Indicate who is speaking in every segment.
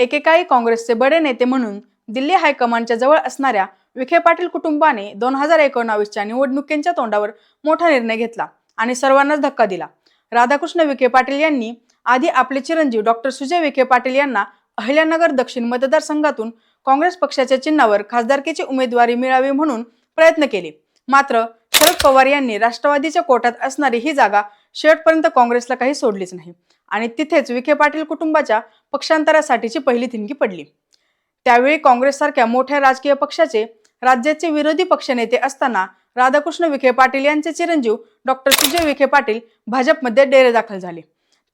Speaker 1: एकेकाळी काँग्रेसचे बडे नेते म्हणून दिल्ली हायकमांडच्या जवळ असणाऱ्या विखे पाटील कुटुंबाने दोन हजार एकोणावीसच्या निवडणुकींच्या तोंडावर मोठा निर्णय घेतला आणि सर्वांनाच धक्का दिला. राधाकृष्ण विखे पाटील यांनी आधी आपले चिरंजीव डॉक्टर सुजय विखे पाटील यांना अहिल्यानगर दक्षिण मतदारसंघातून काँग्रेस पक्षाच्या चिन्हावर खासदारकीची उमेदवारी मिळावी म्हणून प्रयत्न केले. मात्र शरद पवार यांनी राष्ट्रवादीच्या कोटात असणारी ही जागा शेवटपर्यंत काँग्रेसला काही सोडलीच नाही. आणि तिथेच विखे पाटील कुटुंबाच्या पक्षांतरासाठीची पहिली थिणगी पडली. त्यावेळी काँग्रेससारख्या मोठ्या राजकीय पक्षाचे राज्याचे विरोधी पक्षनेते असताना राधाकृष्ण विखे पाटील यांचे चिरंजीव डॉक्टर सुजय विखे पाटील भाजपमध्ये डेरे दाखल झाले.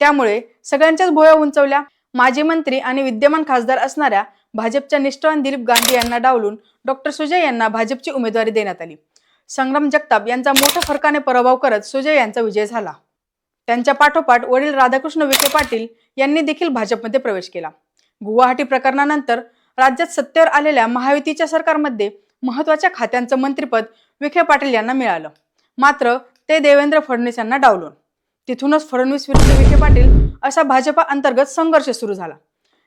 Speaker 1: त्यामुळे सगळ्यांच्याच भोया उंचवल्या. माजी मंत्री आणि विद्यमान खासदार असणाऱ्या भाजपच्या निष्ठावान दिलीप गांधी यांना डावलून डॉक्टर सुजय यांना भाजपची उमेदवारी देण्यात आली. संग्राम जगताप यांचा मोठ्या फरकाने पराभव करत सुजय यांचा विजय झाला. त्यांच्या पाठोपाठ वडील राधाकृष्ण विखे पाटील यांनी देखील भाजपमध्ये प्रवेश केला. गुवाहाटी प्रकरणानंतर राज्यात सत्तेवर आलेल्या महायुतीच्या सरकारमध्ये महत्त्वाच्या खात्यांचं मंत्रिपद विखे पाटील यांना मिळालं. मात्र ते देवेंद्र फडणवीस यांना डावलून. तिथूनच फडणवीस विरुद्ध विखे पाटील असा भाजपा अंतर्गत संघर्ष सुरू झाला.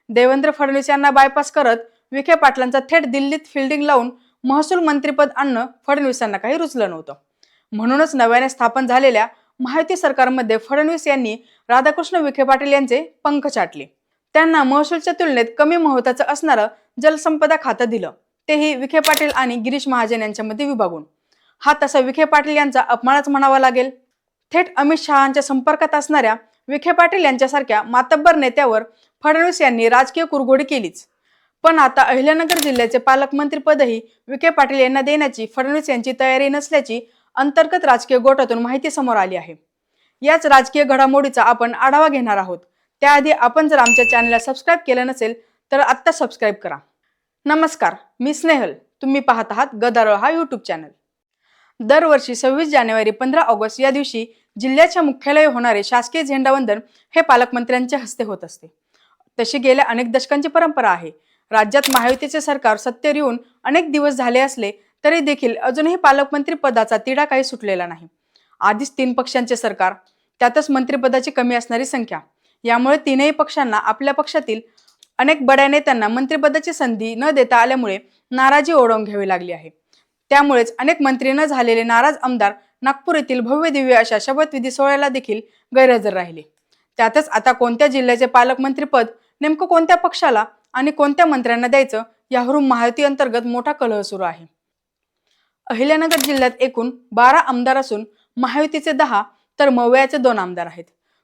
Speaker 1: देवेंद्र फडणवीस यांना बायपास करत विखे पाटलांचा थेट दिल्लीत फिल्डिंग लावून महसूल मंत्रिपद आणणं फडणवीसांना काही रुचलं नव्हतं. म्हणूनच नव्याने स्थापन झालेल्या महायुती सरकारमध्ये फडणवीस यांनी राधाकृष्ण विखे पाटील यांचे पंख चाटले. त्यांना महसूलच्या तुलनेत कमी महत्वाचं असणारं जलसंपदा खातं दिलं. तेही विखे पाटील आणि गिरीश महाजन यांच्यामध्ये विभागून. हा तसा विखे पाटील यांचा अपमानच म्हणावा लागेल. थेट अमित शहांच्या संपर्कात असणाऱ्या विखे पाटील यांच्यासारख्या मातब्बर नेत्यावर फडणवीस यांनी राजकीय कुरघोडी केलीच. पण आता अहिल्यानगर जिल्ह्याचे पालकमंत्रीपदही विखे पाटील यांना देण्याची फडणवीस यांची तयारी नसल्याची अंतर्गत राजकीय गोटातून माहिती समोर आली आहे. याच राजकीय घडामोडीचा आपण आढावा घेणार आहोत. त्याआधी आपण जर आमच्या चॅनलला सबस्क्राईब केलं नसेल तर आत्ता सबस्क्राईब करा. नमस्कार मी स्नेहल. तुम्ही पाहत आहात गदारोळ हा यूट्यूब चॅनल दरवर्षी सव्वीस जानेवारी पंधरा ऑगस्ट या दिवशी जिल्ह्याच्या मुख्यालय होणारे शासकीय झेंडावंदन हे पालकमंत्र्यांच्या हस्ते होत असते. तशी गेल्या अनेक दशकांची परंपरा आहे. राज्यात महायुतीचे सरकार सत्तेवर येऊन अनेक दिवस झाले असले तरी देखील अजूनही पालकमंत्री पदाचा तिढा काही सुटलेला नाही. आधीच तीन पक्षांचे सरकार त्यातच मंत्रिपदाची कमी असणारी संख्या. यामुळे तीनही पक्षांना आपल्या पक्षातील अनेक बड्या नेत्यांना मंत्रिपदाची संधी न देता आल्यामुळे नाराजी ओढवून घ्यावी लागली आहे. त्यामुळेच अनेक मंत्री न झालेले नाराज आमदार नागपूर येथील भव्य दिव्य अशा शपथविधी सोहळ्याला देखील गैरहजर राहिले. त्यातच आता कोणत्या जिल्ह्याचे पालकमंत्रीपद नेमकं कोणत्या पक्षाला आणि कोणत्या मंत्र्यांना द्यायचं यावरून महायुती अंतर्गत मोठा कलह सुरू आहे. अहिल्यानगर जिल्ह्यात एकूण बारा आमदार असून महायुतीचे दहा तर मवयाचे दोन आमदार आहेत.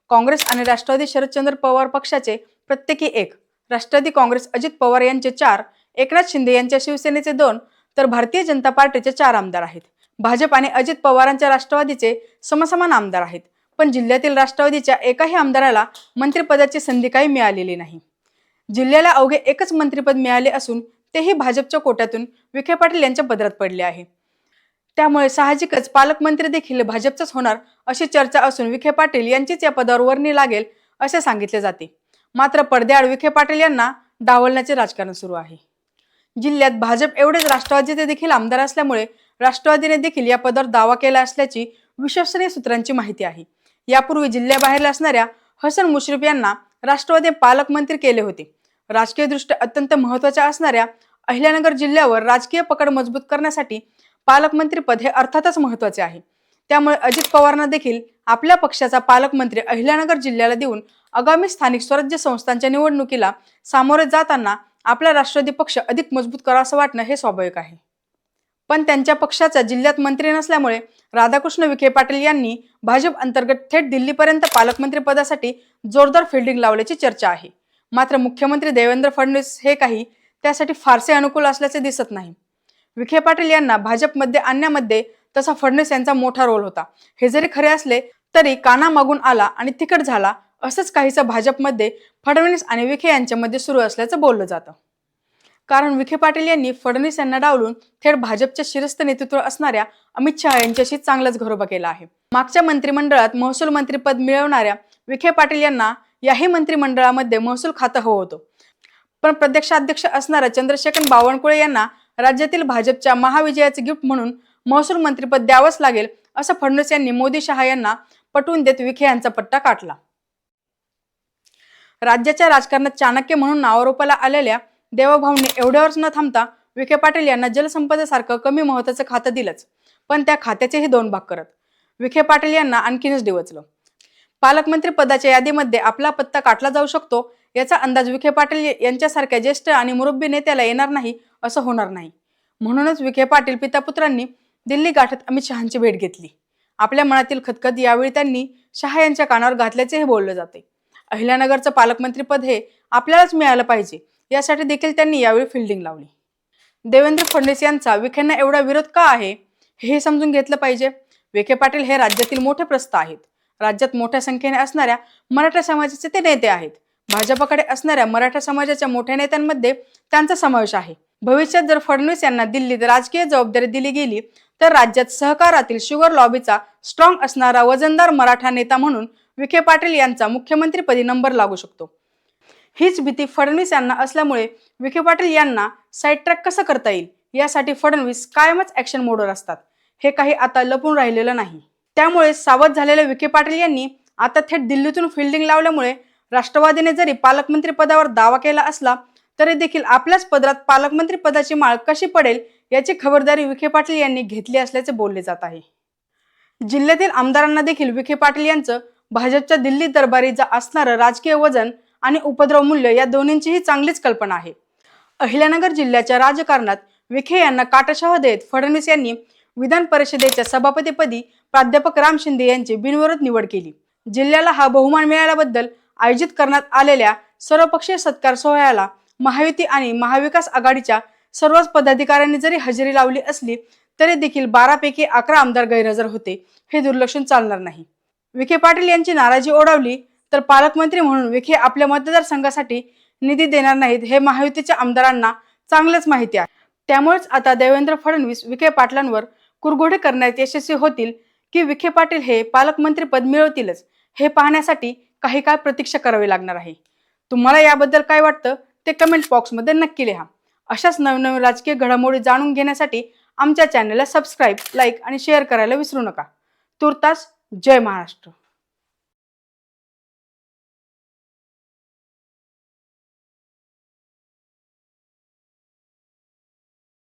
Speaker 1: काँग्रेस आणि राष्ट्रवादी शरदचंद्र पवार पक्षाचे प्रत्येकी एक राष्ट्रवादी काँग्रेस अजित पवार यांचे चार एकनाथ शिंदे यांच्या शिवसेनेचे दोन तर भारतीय जनता पार्टीचे चार आमदार आहेत. भाजप आणि अजित पवारांच्या राष्ट्रवादीचे समसमान आमदार आहेत. पण जिल्ह्यातील राष्ट्रवादीच्या एकाही आमदाराला मंत्रिपदाची संधी काही मिळालेली नाही. जिल्ह्याला अवघे एकच मंत्रिपद मिळाले असून तेही भाजपच्या कोट्यातून विखे पाटील यांच्या पदरात पडले आहे. त्यामुळे साहजिकच पालकमंत्री देखील भाजपचाच होणार अशी चर्चा असून विखे पाटील यांचीच या पदावर वर्णी लागेल असे सांगितले जाते. मात्र पडद्याआड विखे पाटील यांना डावलण्याचे राजकारण सुरू आहे. जिल्ह्यात भाजप एवढेच राष्ट्रवादीचे देखील आमदार असल्यामुळे राष्ट्रवादीने देखील या पदावर दावा केला असल्याची विश्वसनीय सूत्रांची माहिती आहे. यापूर्वी जिल्ह्याबाहेर असणाऱ्या हसन मुश्रीफ यांना राष्ट्रवादी पालकमंत्री केले होते. राजकीयदृष्ट्या अत्यंत महत्त्वाच्या असणाऱ्या अहिल्यानगर जिल्ह्यावर राजकीय पकड मजबूत करण्यासाठी पालकमंत्री पद हे अर्थातच महत्त्वाचे आहे. त्यामुळे अजित पवारांना देखील आपल्या पक्षाचा पालकमंत्री अहिल्यानगर जिल्ह्याला देऊन आगामी स्थानिक स्वराज्य संस्थांच्या निवडणुकीला सामोरे जाताना आपला राष्ट्रवादी पक्ष अधिक मजबूत करावं वाटणं हे स्वाभाविक आहे. पण त्यांच्या पक्षाचा जिल्ह्यात मंत्री नसल्यामुळे राधाकृष्ण विखे पाटील यांनी भाजप अंतर्गत थेट दिल्लीपर्यंत पालकमंत्री पदासाठी जोरदार फिल्डिंग लावल्याची चर्चा आहे. मात्र मुख्यमंत्री देवेंद्र फडणवीस हे काही त्यासाठी फारसे अनुकूल असल्याचे दिसत नाही. विखे पाटील यांना भाजपमध्ये आणण्यामध्ये तसा फडणवीस यांचा मोठा रोल होता. हे जरी खरे असले तरी काना मागून आला आणि तिकट झाला असंच काहीसं भाजपमध्ये फडणवीस आणि विखे यांच्यामध्ये सुरू असल्याचं बोललं जातं. कारण विखे पाटील यांनी फडणवीस यांना डावलून थेट भाजपच्या शिरस्त नेतृत्व असणाऱ्या अमित शहा यांच्याशी चांगलाच घरोबा केला आहे. मागच्या मंत्रिमंडळात महसूल मंत्रीपद मिळवणाऱ्या विखे पाटील यांना याही मंत्रिमंडळामध्ये महसूल खातं हवं होतं. पण प्रदेशाध्यक्ष असणाऱ्या चंद्रशेखर बावनकुळे यांना राज्यातील भाजपच्या महाविजयाचे गिफ्ट म्हणून महसूल मंत्रीपद द्यावंच लागेल असं फडणवीस यांनी मोदी शहा यांना पटवून देत विखे यांचा पट्टा काटला. राज्याच्या राजकारणात चाणक्य म्हणून नावारोपाला आलेल्या देवभाऊंनी एवढ्यावरच न थांबता विखे पाटील यांना जलसंपदेसारखं कमी महत्वाचं खातं दिलंच पण त्या खात्याचेही दोन भाग करत. विखे पाटील यांना आणखीनच डिवचलं. पालकमंत्री पदाच्या यादीमध्ये आपला पत्ता काटला जाऊ शकतो याचा अंदाज विखे पाटील यांच्यासारख्या ज्येष्ठ आणि मुरब्बी नेत्याला येणार नाही असं होणार नाही. म्हणूनच विखे पाटील पितापुत्रांनी दिल्ली गाठत अमित शहांची भेट घेतली. आपल्या मनातील खतखत यावेळी त्यांनी शहा यांच्या कानावर घातल्याचे हे बोललं जाते. अहिल्यानगरचं पालकमंत्रीपद हे आपल्यालाच मिळालं पाहिजे यासाठी देखील त्यांनी यावेळी फिल्डिंग लावली. देवेंद्र फडणवीस यांचा विखेंना एवढा विरोध का आहे हे समजून घेतलं पाहिजे. विखे पाटील हे राज्यातील मोठे प्रस्थ आहेत. राज्यात मोठ्या संख्येने असणाऱ्या मराठा समाजाचे ते नेते आहेत. भाजपकडे असणाऱ्या मराठा समाजाच्या मोठ्या नेत्यांमध्ये त्यांचा समावेश आहे. भविष्यात जर फडणवीस यांना दिल्लीत राजकीय जबाबदारी दिली गेली तर राज्यात सहकारातील शुगर लॉबीचा स्ट्रॉंग असणारा वजनदार मराठा नेता म्हणून विखे पाटील यांचा मुख्यमंत्रीपदी नंबर लागू शकतो. हीच भीती फडणवीस यांना असल्यामुळे विखे पाटील यांना साईड ट्रॅक कसं करता येईल? यासाठी फडणवीस कायमच ऍक्शन मोडवर असतात. हे काही आता लपून राहिलेलं नाही. त्यामुळे सावध झालेल्या विखे पाटील यांनी आता थेट दिल्लीतून फिल्डिंग लावल्यामुळे राष्ट्रवादीने जरी पालकमंत्री पदावर दावा केला असला तरी देखील आपल्याच पदरात पालकमंत्री पदाची माळ कशी पडेल याची खबरदारी विखे पाटील यांनी घेतली असल्याचे बोलले जात आहे. जिल्ह्यातील आमदारांना देखील विखे पाटील यांचं भाजपच्या दिल्ली दरबारी जा असणारं राजकीय वजन आणि उपद्रव मूल्य या दोन्हींचीही चांगलीच कल्पना आहे. अहिल्यानगर जिल्ह्याच्या राजकारणात विखे यांना काटशह देत फडणवीस यांनी विधान परिषदेच्या सभापतीपदी प्राध्यापक राम शिंदे यांची बिनविरोध निवड केली. जिल्ह्याला हा बहुमान मिळाल्याबद्दल आयोजित करण्यात आलेल्या सर्वपक्षीय सत्कार सोहळ्याला महायुती आणि महाविकास आघाडीच्या सर्वच पदाधिकाऱ्यांनी जरी हजेरी लावली असली तरी देखील बारापैकी अकरा आमदार गैरहजर होते हे दुर्लक्षून चालणार नाही. विखे पाटील यांची नाराजी ओढवली तर पालकमंत्री म्हणून विखे आपल्या मतदारसंघासाठी निधी देणार नाहीत हे महायुतीच्या आमदारांना चांगलंच माहिती आहे. त्यामुळेच आता देवेंद्र फडणवीस विखे पाटलांवर कुरघोडे करण्यात यशस्वी होतील की विखे पाटील हे पालकमंत्री पद मिळवतीलच हे पाहण्यासाठी काही काळ प्रतीक्षा करावी लागणार आहे. तुम्हाला याबद्दल काय वाटतं? ते कमेंट बॉक्समध्ये नक्की लिहा. अशाच नवनवीन राजकीय घडामोडी जाणून घेण्यासाठी आमच्या चॅनलला सबस्क्राईब लाईक आणि शेअर करायला विसरू नका. तुर्तास जय महाराष्ट्र.